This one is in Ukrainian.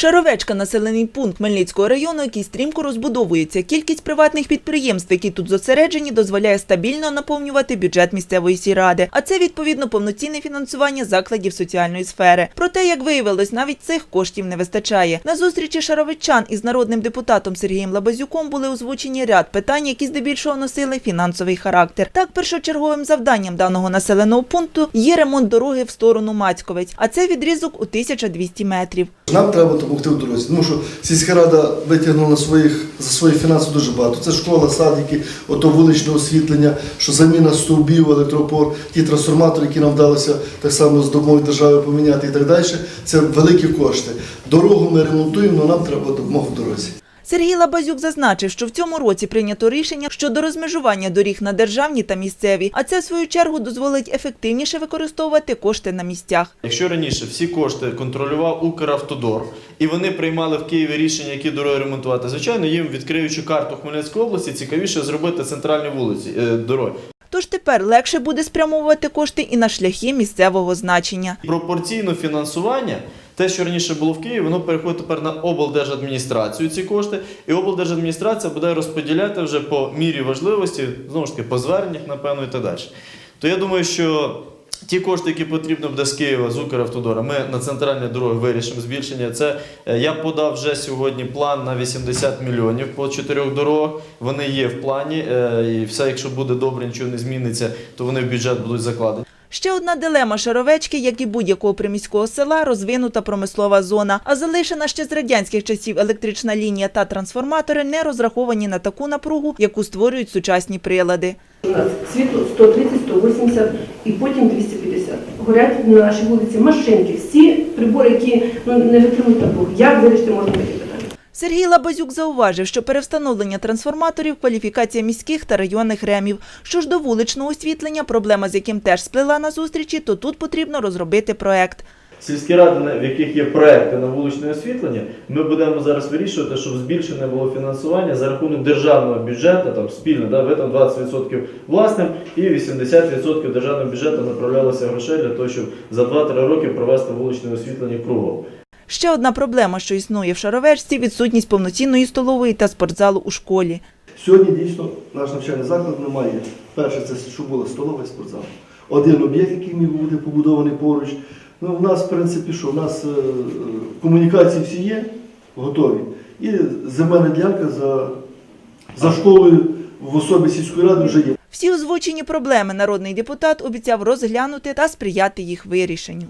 Шаровечка – населений пункт Хмельницького району, який стрімко розбудовується. Кількість приватних підприємств, які тут зосереджені, дозволяє стабільно наповнювати бюджет місцевої сільради. А це, відповідно, повноцінне фінансування закладів соціальної сфери. Проте, як виявилось, навіть цих коштів не вистачає. На зустрічі шаровичан із народним депутатом Сергієм Лабазюком були озвучені ряд питань, які здебільшого носили фінансовий характер. Так, першочерговим завданням даного населеного пункту є ремонт дороги в сторону Мацьковець, а це відрізок у 1200 метрів. Нам треба допомогти в дорозі, тому що сільська рада витягнула своїх за свої фінанси дуже багато. Це школа, садики, ото вуличне освітлення, що заміна стовбів, електропор, ті трансформатори, які нам вдалося так само з допомогою держави поміняти і так далі. Це великі кошти. Дорогу ми ремонтуємо, але нам треба допомога в дорозі. Сергій Лабазюк зазначив, що в цьому році прийнято рішення щодо розмежування доріг на державні та місцеві, а це в свою чергу дозволить ефективніше використовувати кошти на місцях. Якщо раніше всі кошти контролював Укравтодор, і вони приймали в Києві рішення, які дороги ремонтувати, звичайно, їм відкриючи карту Хмельницької області, цікавіше зробити центральні вулиці е, дороги. Тож тепер легше буде спрямовувати кошти і на шляхи місцевого значення. Пропорційно фінансування, те, що раніше було в Києві, воно переходить тепер на облдержадміністрацію ці кошти, і облдержадміністрація буде розподіляти вже по мірі важливості, знову ж таки, по зверненнях, напевно, і так далі. То я думаю, що ті кошти, які потрібно буде з Києва, з Укравтодора, ми на центральні дороги вирішимо збільшення. Це е, я подав вже сьогодні план на 80 мільйонів по чотирьох дорогах. Вони є в плані, е, і все, якщо буде добре, нічого не зміниться, то вони в бюджет будуть закладені. Ще одна дилема Шаровечки, як і будь-якого приміського села, розвинута промислова зона. А залишена ще з радянських часів електрична лінія та трансформатори не розраховані на таку напругу, яку створюють сучасні прилади. У нас світло 130, 180 і потім 250. Горять на нашій вулиці машинки, всі прибори, які ну, не витримують напругу. Як вирішити можна таке? Сергій Лабазюк зауважив, що перевстановлення трансформаторів – кваліфікація міських та районних ремів. Що ж до вуличного освітлення, проблема з яким теж сплела на зустрічі, то тут потрібно розробити проект. Сільські ради, в яких є проекти на вуличне освітлення, ми будемо зараз вирішувати, щоб збільшене було фінансування за рахунок державного бюджету, там спільно, да, ви там 20% власним і 80% державного бюджету направлялося грошей для того, щоб за 2-3 роки провести вуличне освітлення кругом. Ще одна проблема, що існує в Шаровечці – відсутність повноцінної столової та спортзалу у школі. Сьогодні дійсно наш навчальний заклад не має. Перше, це щоб була столова і спортзал. Один об'єкт, який міг бути побудований поруч. Ну, у нас, в принципі, що у нас е, комунікації всі є, готові. І земельна ділянка за, за школою в особі сільської ради вже є. Всі озвучені проблеми народний депутат обіцяв розглянути та сприяти їх вирішенню.